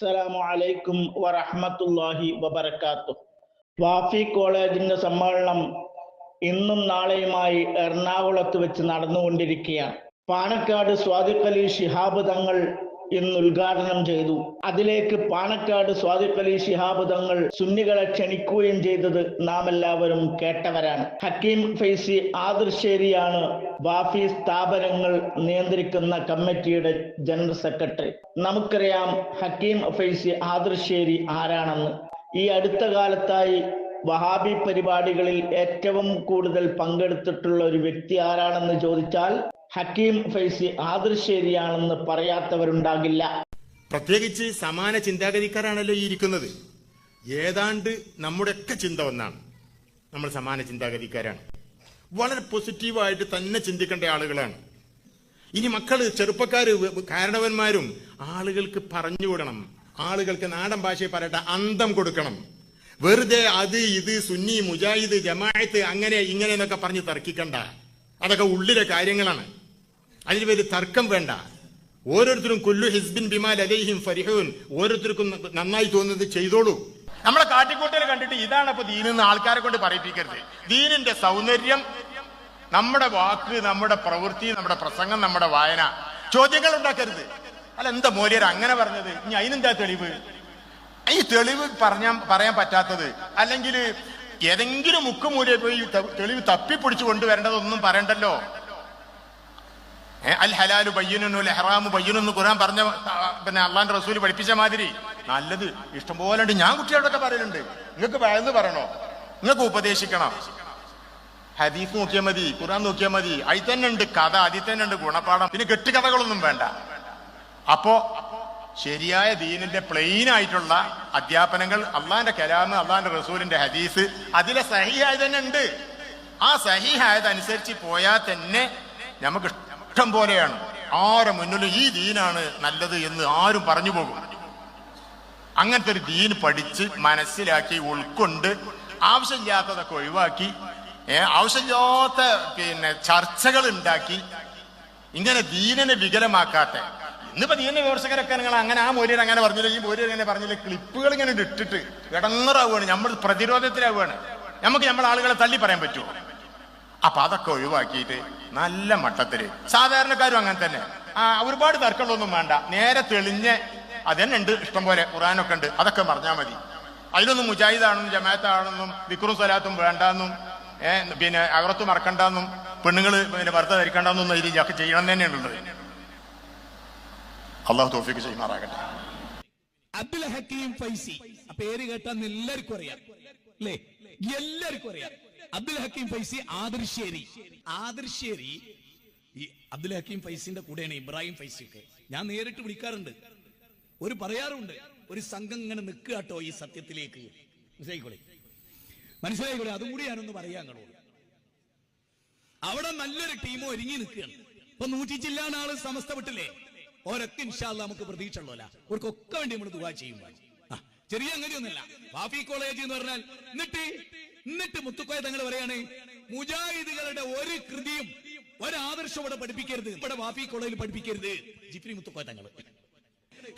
അസ്സലാമു അലൈക്കും വറഹ്മത്തുള്ളാഹി വബറകാതുഹു വാഫി കോളേജിന്റെ സമ്മേളനം ഇന്നും നാളെയുമായി എറണാകുളത്ത് വെച്ച് നടന്നുകൊണ്ടിരിക്കുകയാണ്. പാണക്കാട് സ്വാദിഖ് അലി ശിഹാബ് തങ്ങൾ ഇന്ന് ഉദ്ഘാടനം ചെയ്തു. അതിലേക്ക് പാണക്കാട് സ്വാദിഖ് അലി ശിഹാബ് തങ്ങൾ സുന്നികളെ ക്ഷണിക്കുകയും ചെയ്തത് നാം എല്ലാവരും കേട്ടവരാണ്. ഹക്കീം ഫൈസി ആദർശേരിയാണ് ബാഫി സ്ഥാപനങ്ങൾ നിയന്ത്രിക്കുന്ന കമ്മിറ്റിയുടെ ജനറൽ സെക്രട്ടറി. നമുക്കറിയാം ഹക്കീം ഫൈസി ആദർശേരി ആരാണെന്ന്. ഈ അടുത്ത കാലത്തായി വഹാബി പരിപാടികളിൽ ഏറ്റവും കൂടുതൽ പങ്കെടുത്തിട്ടുള്ള ഒരു വ്യക്തി ആരാണെന്ന് ചോദിച്ചാൽ ഹക്കീം ഫൈസി ആദർശേരിയാണെന്ന് പറയാത്തവരുണ്ടാകില്ല. പ്രത്യേകിച്ച് സമാന ചിന്താഗതിക്കാരാണല്ലോ ഈ ഇരിക്കുന്നത്. ഏതാണ്ട് നമ്മുടെയൊക്കെ ചിന്ത ഒന്നാണ്. നമ്മൾ സമാന ചിന്താഗതിക്കാരാണ്. വളരെ പോസിറ്റീവായിട്ട് തന്നെ ചിന്തിക്കേണ്ട ആളുകളാണ്. ഇനി മക്കൾ ചെറുപ്പക്കാര് കാരണവന്മാരും ആളുകൾക്ക് പറഞ്ഞു പറഞ്ഞുവിടണം ആളുകൾക്ക് നാടൻ ഭാഷയെ പറയട്ടെ അന്തം കൊടുക്കണം. വെറുതെ അത് ഇത് സുന്നി മുജാഹിദ് ജമാഅത്ത് അങ്ങനെ ഇങ്ങനെ എന്നൊക്കെ പറഞ്ഞ് തർക്കിക്കണ്ട. അതൊക്കെ ഉള്ളിലെ കാര്യങ്ങളാണ്. അതിന് പേര് തർക്കം വേണ്ട. ഓരോരുത്തരും കുല്ലു ഹിസ്ബിൻ ബിമാൽ അലൈഹിം ഫരിഹുൻ. ഓരോരുത്തർക്കും നന്നായി തോന്നുന്നത് ചെയ്തോളൂ. നമ്മളെ കാട്ടിക്കൂട്ടൽ കണ്ടിട്ട് ഇതാണ് അപ്പൊ ദീനെന്ന് ആൾക്കാരെ കൊണ്ട് പറയിപ്പിക്കരുത്. ദീനിന്റെ സൗന്ദര്യം നമ്മുടെ വാക്ക് നമ്മുടെ പ്രവൃത്തി നമ്മുടെ പ്രസംഗം നമ്മുടെ വായന. ചോദ്യങ്ങൾ ഉണ്ടാക്കരുത്. അല്ല എന്താ മോര്യർ അങ്ങനെ പറഞ്ഞത്? ഇനി അതിനെന്താ തെളിവ്? ഈ തെളിവ് പറഞ്ഞാ പറയാൻ പറ്റാത്തത്. അല്ലെങ്കിൽ ഏതെങ്കിലും മുക്കുമൂലയിൽ പോയി തെളിവ് തപ്പി തപ്പിപ്പിടിച്ചു കൊണ്ടുവരേണ്ടതൊന്നും പറയണ്ടല്ലോ. അൽ ഹലാലു ലഹ്റാമു ഹറാമു ബയ്യനെന്ന് ഖുറാൻ പറഞ്ഞ പിന്നെ അള്ളാന്റെ റസൂൽ പഠിപ്പിച്ച മാതിരി. നല്ലത്. ഇഷ്ടംപോലെ ഉണ്ട്. ഞാൻ കുട്ടികളോടൊക്കെ പറയലുണ്ട്. നിങ്ങൾക്ക് പഴന്ന് പറയണോ? നിങ്ങൾക്ക് ഉപദേശിക്കണം. ഹദീഫ് നോക്കിയാൽ മതി ഖുറാൻ നോക്കിയാൽ മതി. അതിൽ തന്നെ ഉണ്ട് കഥ അതിൽ തന്നെ ഉണ്ട് ഗുണപാഠം. പിന്നെ കെട്ടുകഥകളൊന്നും വേണ്ട. അപ്പോ ശരിയായ ദീനിന്റെ പ്ലെയിൻ ആയിട്ടുള്ള അധ്യാപനങ്ങൾ അള്ളാന്റെ കലാമ് അള്ളാന്റെ റസൂലിന്റെ ഹദീസ് അതിലെ സഹിയായത് തന്നെ ഉണ്ട്. ആ സഹിഹായത് അനുസരിച്ച് പോയാൽ തന്നെ നമുക്ക് ഇഷ്ടം പോലെയാണ്. ആരെ മുന്നിലും ഈ ദീനാണ് നല്ലത് എന്ന് ആരും പറഞ്ഞു പോകും. അങ്ങനത്തെ ഒരു ദീൻ പഠിച്ച് മനസ്സിലാക്കി ഉൾക്കൊണ്ട് ആവശ്യമില്ലാത്തതൊക്കെ ഒഴിവാക്കി ആവശ്യമില്ലാത്ത പിന്നെ ചർച്ചകൾ ഉണ്ടാക്കി ഇങ്ങനെ ദീനനെ വികലമാക്കാത്ത. ഇന്നിപ്പോ ദീന വിമർശകരൊക്കെ നിങ്ങൾ അങ്ങനെ ആ മൊരിയൻ അങ്ങനെ പറഞ്ഞില്ല ഈ മൊരിയൻ അങ്ങനെ പറഞ്ഞില്ല ക്ലിപ്പുകൾ ഇങ്ങനെ ഇട്ടിട്ട് ഇടങ്ങറാവുകയാണ് നമ്മൾ പ്രതിരോധത്തിലാവുകയാണ്. നമുക്ക് നമ്മൾ ആളുകളെ തള്ളി പറയാൻ പറ്റുമോ? അപ്പൊ അതൊക്കെ ഒഴിവാക്കിയിട്ട് നല്ല മട്ടത്തിൽ. സാധാരണക്കാരും അങ്ങനെ തന്നെ. ആ ഒരുപാട് തർക്കങ്ങളൊന്നും വേണ്ട. നേരെ തെളിഞ്ഞ് അതന്നെ ഉണ്ട് ഇഷ്ടം പോലെ ഖുറാനൊക്കെ ഉണ്ട്. അതൊക്കെ പറഞ്ഞാൽ മതി. അതിലൊന്നും മുജാഹിദാണെന്നും ജമാഅത്താണെന്നും വിക്രും സ്വലാത്തും വേണ്ടെന്നും പിന്നെ അകറത്ത് മറക്കണ്ടെന്നും പെണ്ണുങ്ങൾ പിന്നെ ഭർത്ത ധരിക്കണ്ടെന്നും ഇതിൽ ഒക്കെ ചെയ്യണം തന്നെയാണുള്ളത്. അള്ളാഹു തോഫിക്ക് ചെയ്യുമാറാകട്ടെ. അബ്ദുൽ ഹക്കീം ഫൈസി. പേര് കേട്ടാൽ എല്ലാവർക്കും അറിയാം. അല്ലേ? എല്ലാവർക്കും അറിയാം. അബ്ദുൽ ഹക്കീം ഫൈസി ആദർശേരി. ആദർശേരി ഈ അബ്ദുൽ ഹക്കീം ഫൈസിന്റെ കൂടെയാണ് ഇബ്രാഹിം ഫൈസി ഒക്കെ ഞാൻ നേരിട്ട് വിളിക്കാറുണ്ട്. ഒരു പറയാറുണ്ട് ഒരു സംഘം ഇങ്ങനെ നിൽക്കുക ഈ സത്യത്തിലേക്ക്. മനസ്സിലായിക്കോളെ? മനസ്സിലായിക്കോളെ? അതും കൂടി ഞാനൊന്ന് പറയാൻ കാണുള്ളൂ അവിടെ നല്ലൊരു ടീം ഒരുങ്ങി നിൽക്കുകയാണ്. ഇപ്പൊ നൂറ്റി ചില്ലാൻ ആൾ സമസ്ത വിട്ടില്ലേ ഓരൊക്കെ ഇൻഷാല്ല നമുക്ക് പ്രതീക്ഷ ഉള്ളതല്ല. അവർക്കൊക്കെ വേണ്ടി നമ്മൾ ദുവാ ചെയ്യുമ്പോൾ ചെറിയ അങ്ങനെയൊന്നുമില്ല. വാഫി കോളേജ് എന്ന് പറഞ്ഞാൽ എന്നിട്ട് എന്നിട്ട് മുത്തുക്കോയ തങ്ങൾ പറയാണ് മുജാഹിദുകളുടെ ഒരു കൃതിയും ഒരു ആദർശം ഇവിടെ പഠിപ്പിക്കരുത്. ഇവിടെ വാഫി കോളേജിൽ പഠിപ്പിക്കരുത്. ജിഫ്രി മുത്തുക്കോയ തങ്ങൾ.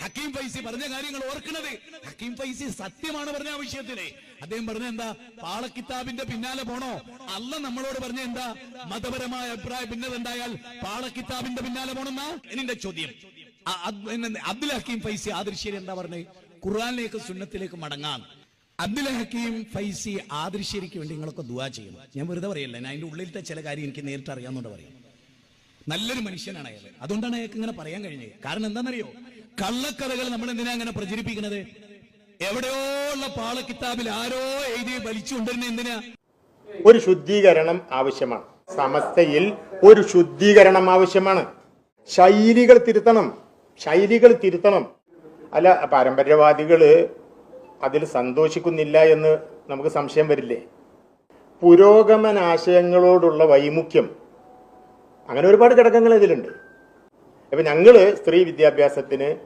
ഹക്കീം ഫൈസി പറഞ്ഞ കാര്യങ്ങൾ ഓർക്കണത് ഹക്കീം ഫൈസി സത്യമാണ് പറഞ്ഞ ആ വിഷയത്തിൽ. അദ്ദേഹം പറഞ്ഞ എന്താ പാളക്കിതാബിന്റെ പിന്നാലെ പോണോ? അല്ല നമ്മളോട് പറഞ്ഞ എന്താ മതപരമായ അഭിപ്രായ ഭിന്നത ഉണ്ടായാൽ പാളക്കിതാബിന്റെ പിന്നാലെ പോണെന്നാ? എന്റെ ചോദ്യം. അബ്ദുൽ ഹക്കീം ഫൈസി ആദർശേരി എന്താ പറഞ്ഞത് ഖുർആനിലേക്ക് സുന്നത്തിലേക്ക് മടങ്ങാം. അബ്ദുൽ ഹക്കീം ഫൈസി ആദർശേരിക്ക് വേണ്ടി നിങ്ങളൊക്കെ ദുവാ ചെയ്യണം ഞാൻ വെറുതെ പറയല്ല ഞാൻ അതിന്റെ ഉള്ളിലത്തെ ചില കാര്യം എനിക്ക് നേരിട്ട് അറിയാമെന്നുണ്ട് പറയും. നല്ലൊരു മനുഷ്യനാണ് അയാൾ അതുകൊണ്ടാണ് അയാൾക്ക് ഇങ്ങനെ പറയാൻ കഴിഞ്ഞത്. കാരണം എന്താണെന്നറിയോ? കള്ളക്കഥകൾ നമ്മൾ എന്തിനാ അങ്ങനെ പ്രചരിപ്പിക്കുന്നത്? എവിടെയോ ഉള്ള പാളക്കിതാബിൽ ആരോ എഴുതി വലിച്ചു കൊണ്ടുവരുന്ന എന്തിനാ? ഒരു ശുദ്ധീകരണം ആവശ്യമാണ്. സമസ്തയിൽ ഒരു ശുദ്ധീകരണം ആവശ്യമാണ്. ശൈലികൾ തിരുത്തണം. ശൈലികൾ തിരുത്തണം. അല്ല പാരമ്പര്യവാദികൾ അതിൽ സന്തോഷിക്കുന്നില്ല എന്ന് നമുക്ക് സംശയം വരില്ലേ? പുരോഗമനാശയങ്ങളോടുള്ള വൈമുഖ്യം. അങ്ങനെ ഒരുപാട് ഘടകങ്ങൾ ഇതിലുണ്ട്. അപ്പം ഞങ്ങൾ സ്ത്രീ വിദ്യാഭ്യാസത്തിന്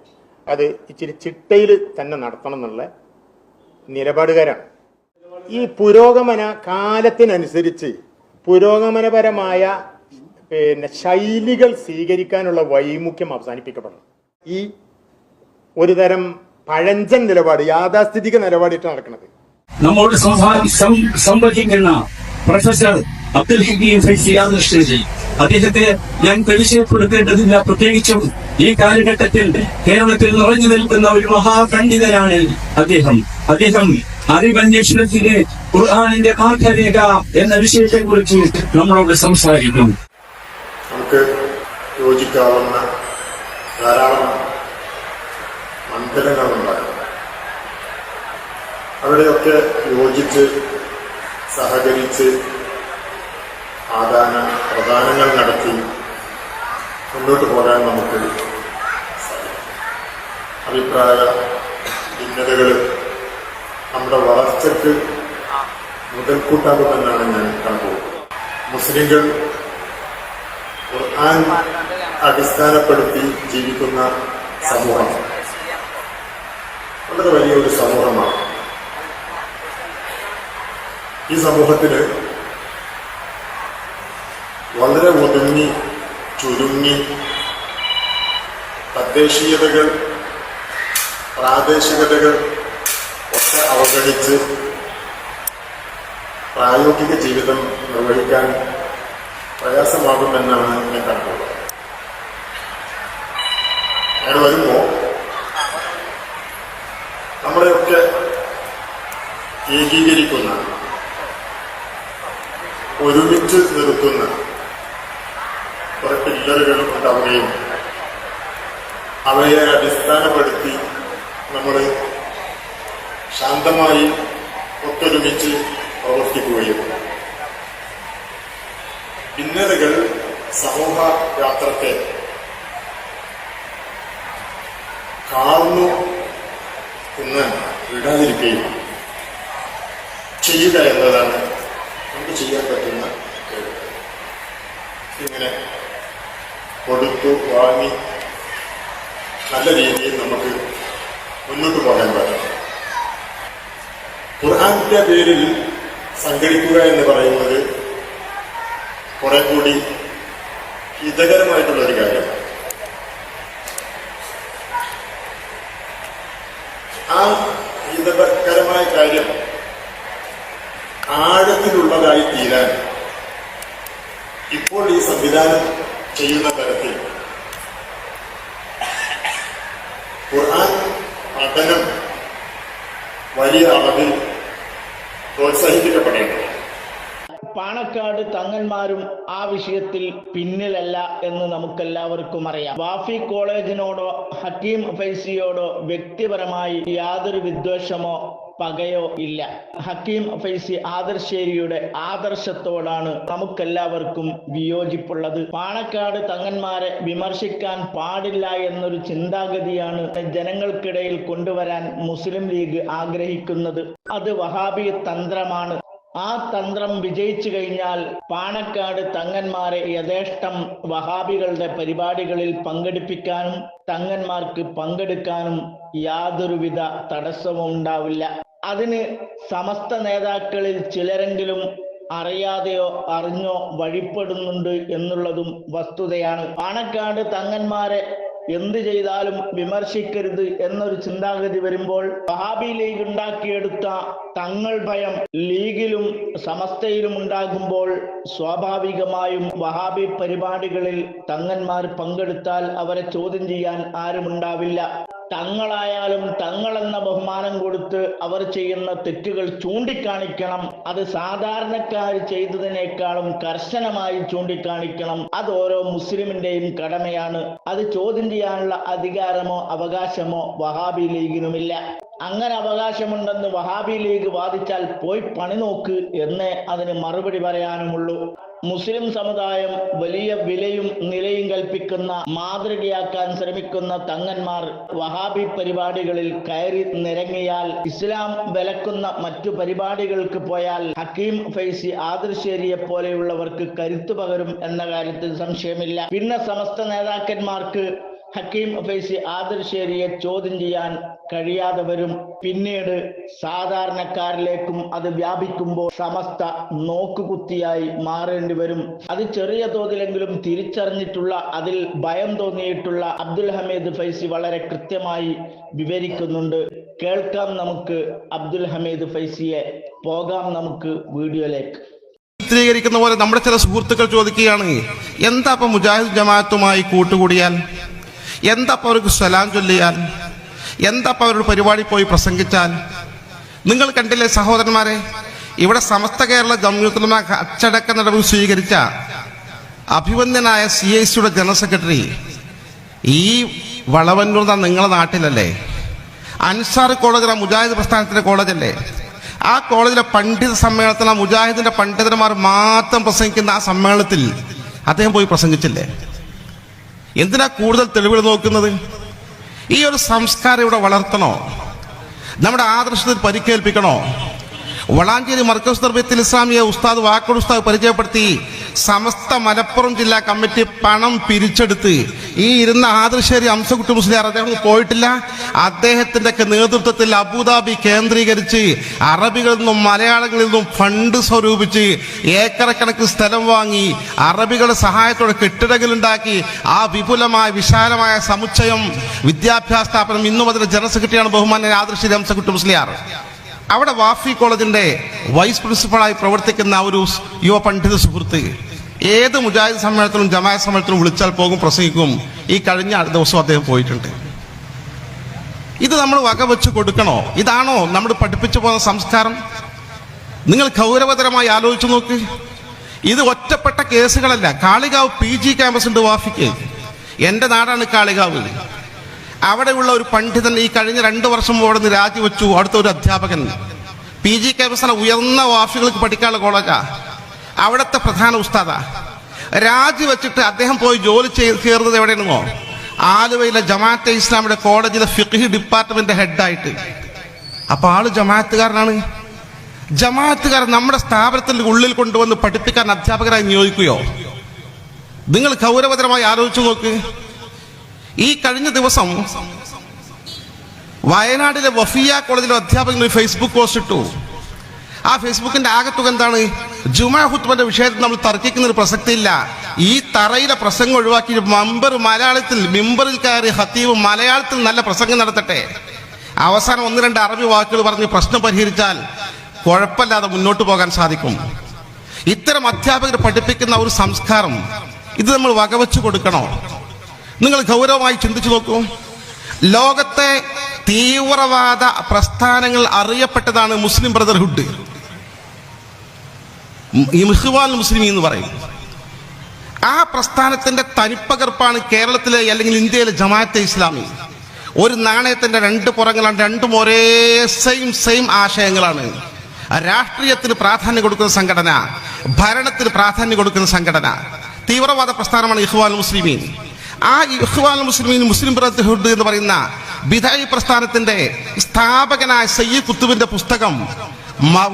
അത് ഇച്ചിരി ചിട്ടയിൽ തന്നെ നടത്തണം എന്നുള്ള നിലപാടുകാരാണ്. ഈ പുരോഗമന കാലത്തിനനുസരിച്ച് പുരോഗമനപരമായ പിന്നെ ശൈലികൾ സ്വീകരിക്കാനുള്ള വൈമുഖ്യം അവസാനിപ്പിക്കപ്പെടണം ഈ ഒരു തരം പഴഞ്ചൻ നിലപാട് യാഥാസ്ഥിതിക നിലപാടിട്ട് നടക്കുന്നത് നമ്മോട് സംവദിക്കുന്ന പ്രൊഫസർ അബ്ദുൽ ഹക്കീം ഫൈസി അദ്ദേഹത്തെ ഞാൻ പരിചയപ്പെടുത്തേണ്ടതില്ല പ്രത്യേകിച്ചും ഈ കാലഘട്ടത്തിൽ കേരളത്തിൽ നിറഞ്ഞു നിൽക്കുന്ന ഒരു മഹാപണ്ഡിതനാണ് അദ്ദേഹം. അദ്ദേഹം അറിവന്വേഷണത്തിലെ ഖുർആാനിന്റെ പാഠരേഖ എന്ന വിഷയത്തെ കുറിച്ച് നമ്മളോട് സംസാരിക്കും നമുക്ക് യോജിക്കാവുന്ന ധാരാളം മണ്ഡലങ്ങളുണ്ടാകും അവിടെയൊക്കെ യോജിച്ച് സഹകരിച്ച് ആദാന പ്രദാനങ്ങൾ നടത്തി മുന്നോട്ട് പോകാൻ നമുക്ക് അഭിപ്രായ ഭിന്നതകൾ നമ്മുടെ വളർച്ചയ്ക്ക് മുതൽക്കൂട്ടാകുമെന്നാണ് ഞാൻ കണക്കുകൂട്ടുന്നത്. മുസ്ലിങ്ങൾ ഖുർആൻ അടിസ്ഥാനപ്പെടുത്തി ജീവിക്കുന്ന സമൂഹം വളരെ വലിയൊരു സമൂഹമാണ്. ഈ സമൂഹത്തിന് വളരെ ഒതുങ്ങി ചുരുങ്ങി തദ്ദേശീയതകൾ പ്രാദേശികതകൾ ഒക്കെ അവഗണിച്ച് പ്രായോഗിക ജീവിതം നിർവഹിക്കാൻ പ്രയാസമാകുമെന്നാണ് ഞാൻ കണ്ടത് അങ്ങനെ വരുമ്പോൾ നമ്മളെയൊക്കെ ഏകീകരിക്കുന്ന ഒരുമിച്ച് നിർത്തുന്ന കുറെ പില്ലറുകൾ ഉണ്ടാവുകയും അവയെ അടിസ്ഥാനപ്പെടുത്തി നമ്മൾ ശാന്തമായി ഒത്തൊരുമിച്ച് പ്രവർത്തിക്കുകയും. ഭിന്നതകൾ സമൂഹ യാത്രത്തെ കാർന്നു എന്ന് വിടാതിരിക്കുകയും ചെയ്യുക എന്നതാണ് നമുക്ക് ചെയ്യാൻ പറ്റുന്ന ഇങ്ങനെ കൊടുത്തു വാങ്ങി നല്ല രീതിയിൽ നമുക്ക് മുന്നോട്ട് പോകാൻ പറ്റും. ഖുർആാനിന്റെ പേരിൽ സംഘടിക്കുക എന്ന് പറയുന്നത് കുറെ കൂടി ഹിതകരമായിട്ടുള്ള ഒരു കാര്യമാണ്. ആ ഹിതകരമായ കാര്യം. ആഴത്തിലുള്ളതായി തീരാൻ ഇപ്പോൾ ഈ സംവിധാനം ചെയ്യുന്ന തരത്തിൽ ഖുർആൻ പഠനം വലിയ അളവിൽ പ്രോത്സാഹിപ്പിക്കപ്പെടേണ്ടത് പാണക്കാട് തങ്ങന്മാരും ആ വിഷയത്തിൽ പിന്നിലല്ല എന്ന് നമുക്കെല്ലാവർക്കും അറിയാം. വാഫി കോളേജിനോടോ ഹക്കീം ഫൈസിയോടോ വ്യക്തിപരമായി യാതൊരു വിദ്വേഷമോ പകയോ ഇല്ല. ഹക്കീം ഫൈസി ആദർശേരിയുടെ ആദർശത്തോടാണ് നമുക്കെല്ലാവർക്കും വിയോജിപ്പുള്ളത്. പാണക്കാട് തങ്ങന്മാരെ വിമർശിക്കാൻ പാടില്ല എന്നൊരു ചിന്താഗതിയാണ് ജനങ്ങൾക്കിടയിൽ കൊണ്ടുവരാൻ മുസ്ലിം ലീഗ് ആഗ്രഹിക്കുന്നത്. അത് വഹാബി തന്ത്രമാണ്. ആ തന്ത്രം വിജയിച്ചു കഴിഞ്ഞാൽ പാണക്കാട് തങ്ങന്മാരെ യഥേഷ്ടം വഹാബികളുടെ പരിപാടികളിൽ പങ്കെടുപ്പിക്കാനും തങ്ങന്മാർക്ക് പങ്കെടുക്കാനും യാതൊരുവിധ തടസ്സവും ഉണ്ടാവില്ല. അതിന് സമസ്ത നേതാക്കളിൽ ചിലരെങ്കിലും അറിയാതെയോ അറിഞ്ഞോ വഴിപ്പെടുന്നുണ്ട് എന്നുള്ളതും വസ്തുതയാണ്. പാണക്കാട് തങ്ങന്മാരെ എന്ത് ചെയ്താലും വിമർശിക്കരുത് എന്നൊരു ചിന്താഗതി വരുമ്പോൾ വഹാബി ലീഗ് ഉണ്ടാക്കിയെടുത്ത തങ്ങൾ ഭയം ലീഗിലും സമസ്തയിലും ഉണ്ടാകുമ്പോൾ സ്വാഭാവികമായും വഹാബി പരിപാടികളിൽ തങ്ങന്മാർ പങ്കെടുത്താൽ അവരെ ചോദ്യം ചെയ്യാൻ ആരുമുണ്ടാവില്ല. തങ്ങളായാലും തങ്ങളെന്ന ബഹുമാനം കൊടുത്ത് അവർ ചെയ്യുന്ന തെറ്റുകൾ ചൂണ്ടിക്കാണിക്കണം. അത് സാധാരണക്കാർ ചെയ്തതിനേക്കാളും കർശനമായി ചൂണ്ടിക്കാണിക്കണം. അത് ഓരോ മുസ്ലിമിന്റെയും കടമയാണ്. അത് ചോദ്യം ചെയ്യാനുള്ള അധികാരമോ അവകാശമോ വഹാബി ലീഗിനുമില്ല. അങ്ങനെ അവകാശമുണ്ടെന്ന് വഹാബി ലീഗ് വാദിച്ചാൽ പോയി പണി നോക്ക് എന്നേ അതിന് മറുപടി പറയാനുമുള്ളൂ. മുസ്ലിം സമുദായം വലിയ വിലയും നിലയും കൽപ്പിക്കുന്ന മാതൃകയാക്കാൻ ശ്രമിക്കുന്ന തങ്ങന്മാർ വഹാബി പരിപാടികളിൽ കയറി നിരങ്ങിയാൽ ഇസ്ലാം വിലക്കുന്ന മറ്റു പരിപാടികൾക്ക് പോയാൽ ഹക്കീം ഫൈസി ആദർശേരിയെ പോലെയുള്ളവർക്ക് കരുത്തു പകരും എന്ന കാര്യത്തിൽ സംശയമില്ല. പിന്നെ സമസ്ത നേതാക്കന്മാർക്ക് ഹക്കീം ഫൈസി ആദർശേരിയെ ചോദ്യം ചെയ്യാൻ കഴിയാതെ വരും പിന്നീട് സാധാരണക്കാരിലേക്കും അത് വ്യാപിക്കുമ്പോൾ സമസ്ത നോക്കുകുത്തിയായി മാറേണ്ടി വരും. അത് ചെറിയ തോതിലെങ്കിലും തിരിച്ചറിഞ്ഞിട്ടുള്ള അതിൽ ഭയം തോന്നിയിട്ടുള്ള അബ്ദുൽ ഹമീദ് ഫൈസി വളരെ കൃത്യമായി വിവരിക്കുന്നുണ്ട്. കേൾക്കാം നമുക്ക് അബ്ദുൽ ഹമീദ് ഫൈസിയെ. പോകാം നമുക്ക് വീഡിയോയിലേക്ക്. ചിത്രീകരിക്കുന്ന പോലെ നമ്മുടെ ചില സുഹൃത്തുക്കൾ ചോദിക്കുകയാണ് എന്താ ഇപ്പൊ മുജാഹിദ് ജമാഅത്തുമായി കൂട്ടുകൂടിയാൽ? എന്താ ഇപ്പൊ അവർക്ക് സലാം ചൊല്ലിയാൽ? എന്താ അവരുടെ പരിപാടി പോയി പ്രസംഗിച്ചാൽ? നിങ്ങൾ കണ്ടില്ലേ സഹോദരന്മാരെ? ഇവിടെ സമസ്ത കേരള ജമ്യൂത്തുലമ അച്ചടക്ക നടപടി സ്വീകരിച്ച അഭിവന്ദ്യനായ സി ഐ സിയുടെ ജനറൽ സെക്രട്ടറി ഈ വളവന്നൂർ നിങ്ങളുടെ നാട്ടിലല്ലേ? അൻസാർ കോളേജ് മുജാഹിദ് പ്രസ്ഥാനത്തിന്റെ കോളേജല്ലേ? ആ കോളേജിലെ പണ്ഡിത സമ്മേളനത്തിൽ ആ മുജാഹിദിന്റെ പണ്ഡിതന്മാർ മാത്രം പ്രസംഗിക്കുന്ന ആ സമ്മേളനത്തിൽ അദ്ദേഹം പോയി പ്രസംഗിച്ചില്ലേ? എന്തിനാ കൂടുതൽ തെളിവുകൾ നോക്കുന്നത്? ഈ ഒരു സംസ്കാരം ഇവിടെ വളർത്തണോ? നമ്മുടെ ആദർശത്തിൽ പരിക്കേൽപ്പിക്കണോ? വളാഞ്ചേരി മർക്കസ് ദർബത്തിൽ ഇസ്ലാമിയ ഉസ്താദ് വാക്കോട് ഉസ്താദ് പരിചയപ്പെടുത്തി സമസ്ത മലപ്പുറം ജില്ലാ കമ്മിറ്റി പണം പിരിച്ചെടുത്ത് ഈ ഇരുന്ന ആദർശേരി അംസകുട്ടി മുസ്ലിയാർ അദ്ദേഹം പോയിട്ടില്ല. അദ്ദേഹത്തിന്റെ ഒക്കെ നേതൃത്വത്തിൽ അബുദാബി കേന്ദ്രീകരിച്ച് അറബികളിൽ നിന്നും മലയാളികളിൽ നിന്നും ഫണ്ട് സ്വരൂപിച്ച് ഏക്കറക്കണക്ക് സ്ഥലം വാങ്ങി അറബികളുടെ സഹായത്തോടെ കെട്ടിടങ്ങളുണ്ടാക്കി. ആ വിപുലമായ വിശാലമായ സമുച്ചയം വിദ്യാഭ്യാസ സ്ഥാപനം ഇന്നും അതിന്റെ ജനറൽ സെക്രട്ടറിയാണ് ബഹുമാന്യ ആദർശേരി അംസകുട്ടി മുസ്ലിയാർ അവിടെ വാഫി കോളേജിന്റെ വൈസ് പ്രിൻസിപ്പളായി പ്രവർത്തിക്കുന്ന ഒരു യുവ പണ്ഡിത സുഹൃത്ത് ഏത് മുജാഹിദ് സമ്മേളനത്തിലും ജമാ സമ്മേളനത്തിലും വിളിച്ചാൽ പോകും പ്രസംഗിക്കും. ഈ കഴിഞ്ഞ ദിവസം അദ്ദേഹം പോയിട്ടുണ്ട്. ഇത് നമ്മൾ വകവെച്ച് കൊടുക്കണോ? ഇതാണോ നമ്മൾ പഠിപ്പിച്ചു പോകുന്ന സംസ്കാരം? നിങ്ങൾ ഗൗരവതരമായി ആലോചിച്ചു നോക്ക്. ഇത് ഒറ്റപ്പെട്ട കേസുകളല്ല. കാളികാവ് പി ജി ക്യാമ്പസ് ഉണ്ട് വാഫിക്ക്. എന്റെ നാടാണ് കാളികാവ്. അവിടെയുള്ള ഒരു പണ്ഡിതൻ ഈ കഴിഞ്ഞ രണ്ട് വർഷം അവിടെ നിന്ന് രാജിവെച്ചു. അടുത്ത ഒരു അധ്യാപകൻ. പി ജി കൈവസന ഉയർന്ന വാഫികൾക്ക് പഠിക്കാനുള്ള കോളേജാ. അവിടുത്തെ പ്രധാന ഉസ്താദാ. രാജിവെച്ചിട്ട് അദ്ദേഹം പോയി ജോലി ചെയ്ത് തീർന്നത് എവിടെയാണോ ആലുവയിലെ ജമാഅത്തെ ഇസ്ലാമിയുടെ കോളേജിലെ ഫിഖ് ഡിപ്പാർട്ട്മെന്റ് ഹെഡായിട്ട്. അപ്പൊ ആൾ ജമാഅത്തുകാരനാണ്. ജമാഅത്തുകാരൻ നമ്മുടെ സ്ഥാപനത്തിന്റെ ഉള്ളിൽ കൊണ്ടുവന്ന് പഠിപ്പിക്കാൻ അധ്യാപകരായി നിയോഗിക്കുകയോ? നിങ്ങൾ കൗരവതരമായി ആലോചിച്ചു നോക്ക്. ഈ കഴിഞ്ഞ ദിവസം വയനാടിലെ വഫിയ കോളേജിലെ അധ്യാപകൻ ഒരു ഫേസ്ബുക്ക് പോസ്റ്റ് ഇട്ടു. ആ ഫേസ്ബുക്കിന്റെ ആകത്തുക എന്താണ്? ജുമാ ഹുത്ബന്റെ വിഷയത്തിൽ നമ്മൾ തർക്കിക്കുന്ന ഒരു പ്രസക്തിയില്ല ഈ തറയിലെ പ്രസംഗം ഒഴിവാക്കി മമ്പർ മലയാളത്തിൽ മിമ്പറിൽ കയറി ഹത്തീവ് മലയാളത്തിൽ നല്ല പ്രസംഗം നടത്തട്ടെ. അവസാനം ഒന്ന് രണ്ട് അറബി വാക്കുകൾ പറഞ്ഞ് പ്രശ്നം പരിഹരിച്ചാൽ കുഴപ്പമില്ലാതെ മുന്നോട്ട് പോകാൻ സാധിക്കും. ഇത്തരം അധ്യാപകർ പഠിപ്പിക്കുന്ന ഒരു സംസ്കാരം ഇത് നമ്മൾ വകവെച്ചു കൊടുക്കണോ? നിങ്ങൾ ഗൗരവമായി ചിന്തിച്ചു നോക്കൂ. ലോകത്തെ തീവ്രവാദ പ്രസ്ഥാനങ്ങൾ അറിയപ്പെട്ടതാണ് മുസ്ലിം ബ്രദർഹുഡ്. മുഹ്വാൽ മുസ്ലിം എന്ന് പറയും. ആ പ്രസ്ഥാനത്തിന്റെ തനിപ്പകർപ്പാണ് കേരളത്തിലെ അല്ലെങ്കിൽ ഇന്ത്യയിലെ ജമാഅത്തെ ഇസ്ലാമി. ഒരു നാണയത്തിന്റെ രണ്ട് പുറങ്ങളാണ് രണ്ടും ഒരേ സെയിം സെയിം ആശയങ്ങളാണ്. രാഷ്ട്രീയത്തിന് പ്രാധാന്യം കൊടുക്കുന്ന സംഘടന ഭരണത്തിന് പ്രാധാന്യം കൊടുക്കുന്ന സംഘടന. തീവ്രവാദ പ്രസ്ഥാനമാണ് ഇഹ്വാൻ മുസ്ലിമീൻ. ആ ഇഹ്വാൻ മുസ്ലിമീൻ മുസ്ലിം ബ്രദർഹുഡ് എന്ന് പറയുന്ന ബിദായി പ്രസ്ഥാനത്തിന്റെ സ്ഥാപകനായ സയ്യിദ് കുത്തുബിന്റെ പുസ്തകം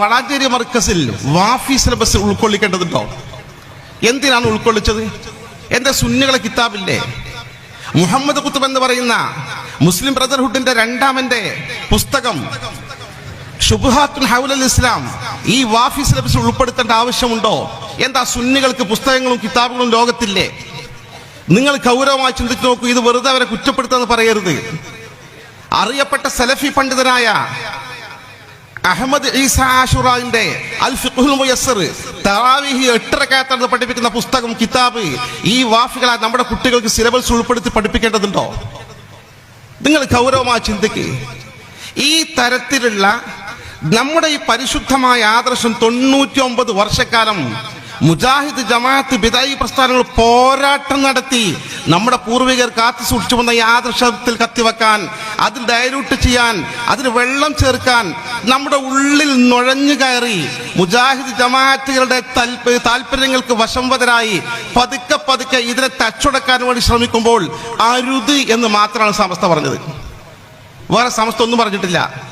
വളാഞ്ചേരി മർക്കസിൽ വാഫി സിലബസിൽ ഉൾക്കൊള്ളിക്കേണ്ടതുണ്ടോ? എന്തിനാണ് ഉൾക്കൊള്ളിച്ചത്? എന്റെ സുന്നികളെ കിതാബില്ലേ? മുഹമ്മദ് കുത്തുബ് എന്ന് പറയുന്ന മുസ്ലിം ബ്രദർഹുഡിന്റെ രണ്ടാമന്റെ പുസ്തകം ഷുബുഹാത്തുൽ ഹൗലൽ ഇസ്ലാം ഈ വാഫി സിലബസിൽ ഉൾപ്പെടുത്തേണ്ട ആവശ്യമുണ്ടോ? എന്താ സുന്നികൾക്ക് പുസ്തകങ്ങളും കിതാബുകളും ലോകത്തില്ലേ? നിങ്ങൾ ഗൗരവമായി ചിന്തിച്ചു നോക്കൂ ഇത് വെറുതെ അവരെ കുറ്റപ്പെടുത്താന്ന് പറയരുത്. അറിയപ്പെട്ട സലഫി പണ്ഡിതനായ അഹമ്മദ് ഈസ ആഷുറാന്റെ അൽ ഫിഖുൽ മുയസ്സർ തറാവീഹി എട്ടരക്കാത്തത് പഠിപ്പിക്കുന്ന പുസ്തകം കിതാബ് ഈ വാഫികളെ നമ്മുടെ കുട്ടികൾക്ക് സിലബസ് ഉൾപ്പെടുത്തി പഠിപ്പിക്കേണ്ടതുണ്ടോ? നിങ്ങൾ ഗൗരവമായി ചിന്തിക്ക്. ഈ തരത്തിലുള്ള നമ്മുടെ ഈ പരിശുദ്ധമായ ആദർശം തൊണ്ണൂറ്റി ഒമ്പത് വർഷക്കാലം മുജാഹിദ് ജമാഅത്ത് ബിദായി പ്രസ്ഥാനങ്ങൾ പോരാട്ടം നടത്തി നമ്മുടെ പൂർവികർ കാത്തു സൂക്ഷിച്ചു വന്ന ഈ ആദർശത്തിൽ കത്തിവെക്കാൻ അതിൽ ഡയലൂട്ട് ചെയ്യാൻ അതിന് വെള്ളം ചേർക്കാൻ നമ്മുടെ ഉള്ളിൽ നുഴഞ്ഞു കയറി മുജാഹിദ് ജമാഅത്തുകളുടെ താല്പര്യങ്ങൾക്ക് വശംവതരായി പതുക്കെ പതുക്കെ ഇതിനെ തച്ചുടക്കാൻ വേണ്ടി ശ്രമിക്കുമ്പോൾ അരുത് എന്ന് മാത്രമാണ് സമസ്ത പറഞ്ഞത്. വേറെ സമസ്ത ഒന്നും പറഞ്ഞിട്ടില്ല.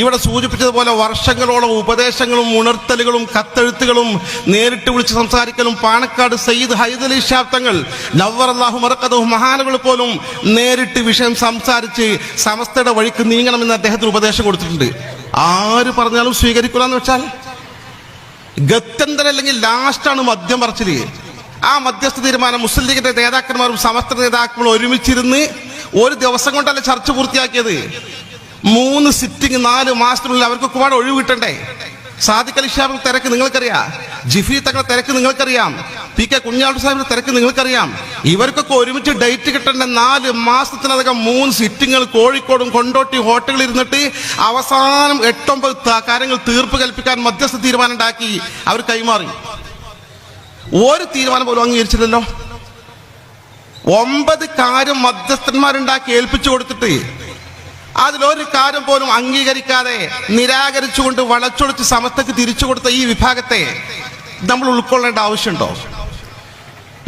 ഇവിടെ സൂചിപ്പിച്ചതുപോലെ വർഷങ്ങളോളം ഉപദേശങ്ങളും ഉണർത്തലുകളും കത്തെഴുത്തുകളും നേരിട്ട് വിളിച്ച് സംസാരിക്കലും പാണക്കാട് സയ്യിദ് ഹൈദലി ശാബ്ദങ്ങൾ നവർ അള്ളാഹു മറക്കതും മഹാനുകൾ പോലും നേരിട്ട് വിഷയം സംസാരിച്ച് സമസ്തയുടെ വഴിക്ക് നീങ്ങണമെന്ന് അദ്ദേഹത്തിന് ഉപദേശം കൊടുത്തിട്ടുണ്ട്. ആര് പറഞ്ഞാലും സ്വീകരിക്കുക എന്ന് വെച്ചാൽ ഗത്യന്തരം അല്ലെങ്കിൽ ലാസ്റ്റാണ് മദ്യം പറച്ചിൽ. ആ മധ്യസ്ഥ തീരുമാനം മുസ്ലിം ലീഗിന്റെ നേതാക്കന്മാരും സമസ്ത നേതാക്കളും ഒരുമിച്ചിരുന്ന് ഒരു ദിവസം കൊണ്ടല്ല ചർച്ച പൂർത്തിയാക്കിയത്? മൂന്ന് സിറ്റിംഗ് നാല് മാസത്തിനുള്ളിൽ അവർക്ക് ഒരുപാട് ഒഴിവ് കിട്ടണ്ടേ? സാദിഖ് അലി തിരക്ക് നിങ്ങൾക്കറിയാം. ജിഫി തങ്ങളുടെ തിരക്ക് നിങ്ങൾക്കറിയാം. പി കെ കുഞ്ഞാട്ടു സാഹിബിന്റെ തിരക്ക് നിങ്ങൾക്കറിയാം. ഇവർക്കൊക്കെ ഒരുമിച്ച് ഡേറ്റ് കിട്ടേണ്ട നാല് മാസത്തിനകം മൂന്ന് സിറ്റിങ്ങൾ കോഴിക്കോടും കൊണ്ടോട്ടി ഹോട്ടലിൽ ഇരുന്നിട്ട് അവസാനം എട്ടൊമ്പത് കാര്യങ്ങൾ തീർപ്പ് കൽപ്പിക്കാൻ മധ്യസ്ഥ തീരുമാനം ഉണ്ടാക്കി അവർ കൈമാറി. ഒരു തീരുമാനം പോലും അംഗീകരിച്ചില്ലല്ലോ. ഒമ്പത് കാര്യം മധ്യസ്ഥന്മാരുണ്ടാക്കി ഏൽപ്പിച്ചു കൊടുത്തിട്ട് അതിലൊരു കാര്യം പോലും അംഗീകരിക്കാതെ നിരാകരിച്ചുകൊണ്ട് വളച്ചൊടിച്ച് സമസ്തക്ക് തിരിച്ചു കൊടുത്ത ഈ വിഭാഗത്തെ നമ്മൾ ഉൾക്കൊള്ളേണ്ട ആവശ്യമുണ്ടോ?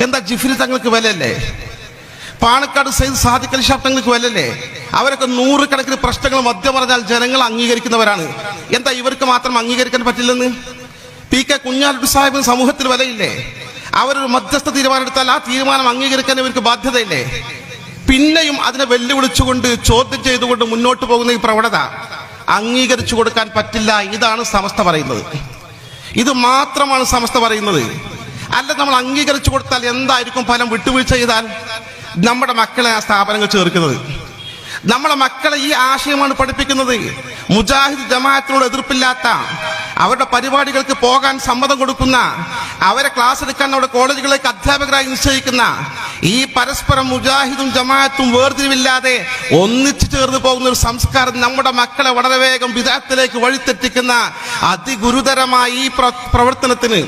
എന്താ ജിഫിരി തങ്ങൾക്ക് വിലയല്ലേ? പാണക്കാട് സൈദ് സാദിഖ് ഷാ തങ്ങൾക്ക് അവരൊക്കെ നൂറുകണക്കിന് പ്രശ്നങ്ങൾ മദ്യം പറഞ്ഞാൽ ജനങ്ങൾ അംഗീകരിക്കുന്നവരാണ്. എന്താ ഇവർക്ക് മാത്രം അംഗീകരിക്കാൻ പറ്റില്ലെന്ന്? പി കെ കുഞ്ഞാലുട്ടി സാഹിബിന് സമൂഹത്തിൽ വിലയില്ലേ? അവരൊരു മധ്യസ്ഥ തീരുമാനം എടുത്താൽ ആ തീരുമാനം അംഗീകരിക്കാൻ ഇവർക്ക് ബാധ്യതയില്ലേ? പിന്നെയും അതിനെ വെല്ലുവിളിച്ചുകൊണ്ട് ചോദ്യം ചെയ്തുകൊണ്ട് മുന്നോട്ട് പോകുന്ന ഈ പ്രവണത അംഗീകരിച്ചു കൊടുക്കാൻ പറ്റില്ല. ഇതാണ് സമസ്ത പറയുന്നത്. ഇത് മാത്രമാണ് സമസ്ത പറയുന്നത്. അല്ല നമ്മൾ അംഗീകരിച്ചു കൊടുത്താൽ എന്തായിരിക്കും ഫലം വിട്ടുവീഴ്ച ചെയ്താൽ? നമ്മുടെ മക്കളെ ആ സ്ഥാപനങ്ങൾ ചേർക്കുന്നത്. നമ്മളെ മക്കളെ ഈ ആശയമാണ് പഠിപ്പിക്കുന്നത്. മുജാഹിദ് ജമാഅത്തിനോട് എതിർപ്പില്ലാത്ത അവരുടെ പരിപാടികൾക്ക് പോകാൻ സമ്മതം കൊടുക്കുന്ന അവരെ ക്ലാസ് എടുക്കാൻ നമ്മുടെ കോളേജുകളിലേക്ക് അധ്യാപകരായി നിശ്ചയിക്കുന്ന ഈ പരസ്പരം മുജാഹിദും ജമാഅത്തും വേർതിരിവില്ലാതെ ഒന്നിച്ചു ചേർന്ന് പോകുന്ന ഒരു സംസ്കാരം നമ്മുടെ മക്കളെ വളരെ വേഗം വിദാത്തിലേക്ക് വഴിത്തെറ്റിക്കുന്ന അതിഗുരുതരമായ ഈ പ്ര- പ്രവർത്തനത്തിന്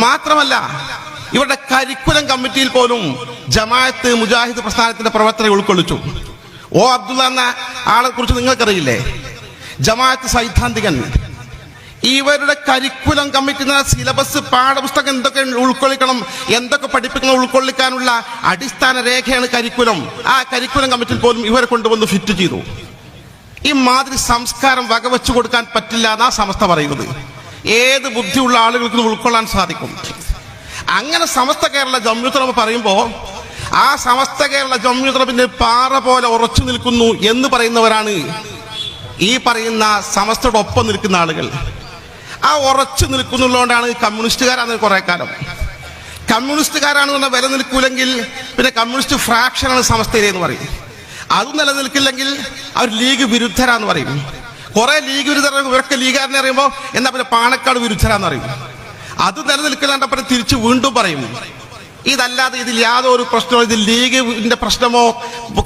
മാത്രമല്ല ഇവരുടെ കരിക്കുലം കമ്മിറ്റിയിൽ പോലും ജമാഅത്ത് മുജാഹിദ് പ്രസ്ഥാനത്തിന്റെ പ്രവർത്തനം ഉൾക്കൊള്ളിച്ചു. ഓ അബ്ദുള്ള എന്ന ആളെ കുറിച്ച് നിങ്ങൾക്കറിയില്ലേ? ജമാഅത്ത് സൈദ്ധാന്തികൻ. ഇവരുടെ കരിക്കുലം കമ്മിറ്റി എന്ന സിലബസ് പാഠപുസ്തകം എന്തൊക്കെ ഉൾക്കൊള്ളിക്കണം എന്തൊക്കെ പഠിപ്പിക്കണം ഉൾക്കൊള്ളിക്കാനുള്ള അടിസ്ഥാന രേഖയാണ് കരിക്കുലം ആ കരിക്കുലം കമ്മിറ്റിയിൽ പോലും ഇവരെ കൊണ്ടുവന്ന് ഫിറ്റ് ചെയ്തു. ഈ മാതിരി സംസ്കാരം വകവെച്ചു കൊടുക്കാൻ പറ്റില്ല എന്നാ സമസ്ത പറയുന്നത്. ഏത് ബുദ്ധിയുള്ള ആളുകൾക്കും ഉൾക്കൊള്ളാൻ സാധിക്കും. അങ്ങനെ സമസ്ത കേരള ജമ്യുത്തലമ പറയുമ്പോൾ ആ സമസ്ത കേരള ജമ്യുത്തലമിന്റെ പാറ പോലെ ഉറച്ചു നിൽക്കുന്നു എന്ന് പറയുന്നവരാണ് ഈ പറയുന്ന സമസ്തയോടൊപ്പം നിൽക്കുന്ന ആളുകൾ. ആ ഉറച്ചു നിൽക്കുന്നുള്ളതുകൊണ്ടാണ് കമ്മ്യൂണിസ്റ്റുകാരാണ് കുറെ കാലം. കമ്മ്യൂണിസ്റ്റുകാരാണെന്ന് വില നിൽക്കൂലെങ്കിൽ പിന്നെ കമ്മ്യൂണിസ്റ്റ് ഫ്രാക്ഷനാണ് സമസ്തയിലെ എന്ന് പറയും. അതും നിലനിൽക്കില്ലെങ്കിൽ അവർ ലീഗ് വിരുദ്ധരാന്ന് പറയും. കുറെ ലീഗ് വിരുദ്ധർ ഇവരൊക്കെ ലീഗുകാരനെ അറിയുമ്പോൾ എന്നാ പിന്നെ പാണക്കാട് വിരുദ്ധരാന്ന് പറയും. അത് നിലനിൽക്കില്ലാണ്ട് അപ്പം തിരിച്ച് വീണ്ടും പറയും. ഇതല്ലാതെ ഇതിൽ യാതൊരു പ്രശ്നമോ ഇതിൽ ലീഗിന്റെ പ്രശ്നമോ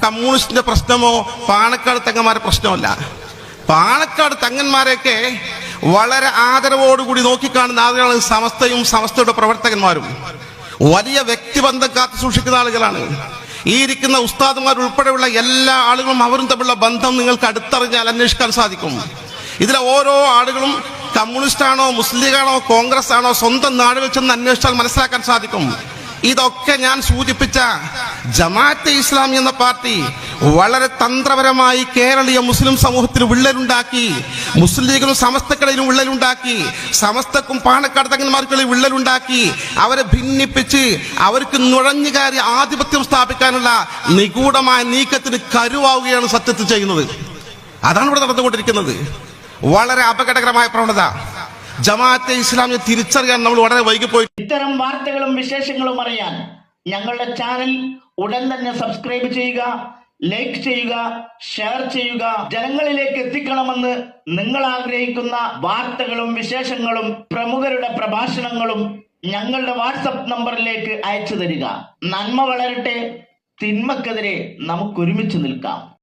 കമ്മ്യൂണിസ്റ്റിന്റെ പ്രശ്നമോ പാണക്കാട് തങ്ങന്മാരുടെ പ്രശ്നമല്ല. പാണക്കാട് തങ്ങന്മാരെയൊക്കെ വളരെ ആദരവോടുകൂടി നോക്കിക്കാണുന്ന ആളുകളാണ് സമസ്തയും സമസ്തയുടെ പ്രവർത്തകന്മാരും. വലിയ വ്യക്തിബന്ധം കാത്തു സൂക്ഷിക്കുന്ന ആളുകളാണ്. ഈ ഇരിക്കുന്ന ഉസ്താദുമാർ ഉൾപ്പെടെയുള്ള എല്ലാ ആളുകളും അവരും തമ്മിലുള്ള ബന്ധം നിങ്ങൾക്ക് അടുത്തറിഞ്ഞാൽ അന്വേഷിക്കാൻ സാധിക്കും. ഇതിലെ ഓരോ ആളുകളും കമ്മ്യൂണിസ്റ്റ് ആണോ മുസ്ലിം ആണോ കോൺഗ്രസ് ആണോ സ്വന്തം നാടുകൾ ചെന്ന് അന്വേഷിച്ചാൽ മനസ്സിലാക്കാൻ സാധിക്കും. ഇതൊക്കെ ഞാൻ സൂചിപ്പിച്ച ജമാഅത്തെ ഇസ്ലാമി എന്ന പാർട്ടി വളരെ തന്ത്രപരമായി കേരളീയ മുസ്ലിം സമൂഹത്തിൽ വിള്ളലുണ്ടാക്കി മുസ്ലിം ലീഗിനും സമസ്തക്കളിലും വിള്ളലുണ്ടാക്കി സമസ്തക്കും പാണക്കാട് വിള്ളലുണ്ടാക്കി അവരെ ഭിന്നിപ്പിച്ച് അവർക്ക് നുഴഞ്ഞു കയറി ആധിപത്യം സ്ഥാപിക്കാനുള്ള നിഗൂഢമായ നീക്കത്തിന് കരുവാവുകയാണ് സത്യത്തിൽ ചെയ്യുന്നത്. അതാണ് ഇവിടെ നടന്നുകൊണ്ടിരിക്കുന്നത്. വളരെ അപകടകരമായ പ്രവണത. ജമാഅത്തെ ഇസ്ലാമിനെ തിരിച്ചറിയാൻ നമ്മൾ വളരെ വൈകി പോയി. ഇത്തരം വാർത്തകളും വിശേഷങ്ങളും അറിയാൻ ഞങ്ങളുടെ ചാനൽ ഉടൻ തന്നെ സബ്സ്ക്രൈബ് ചെയ്യുക ലൈക്ക് ചെയ്യുക ഷെയർ ചെയ്യുക. ജനങ്ങളിലേക്ക് എത്തിക്കണമെന്ന് നിങ്ങൾ ആഗ്രഹിക്കുന്ന വാർത്തകളും വിശേഷങ്ങളും പ്രമുഖരുടെ പ്രഭാഷണങ്ങളും ഞങ്ങളുടെ വാട്സപ്പ് നമ്പറിലേക്ക് അയച്ചു തരിക. നന്മ വളരട്ടെ തിന്മക്കെതിരെ നമുക്ക് ഒരുമിച്ച് നിൽക്കാം.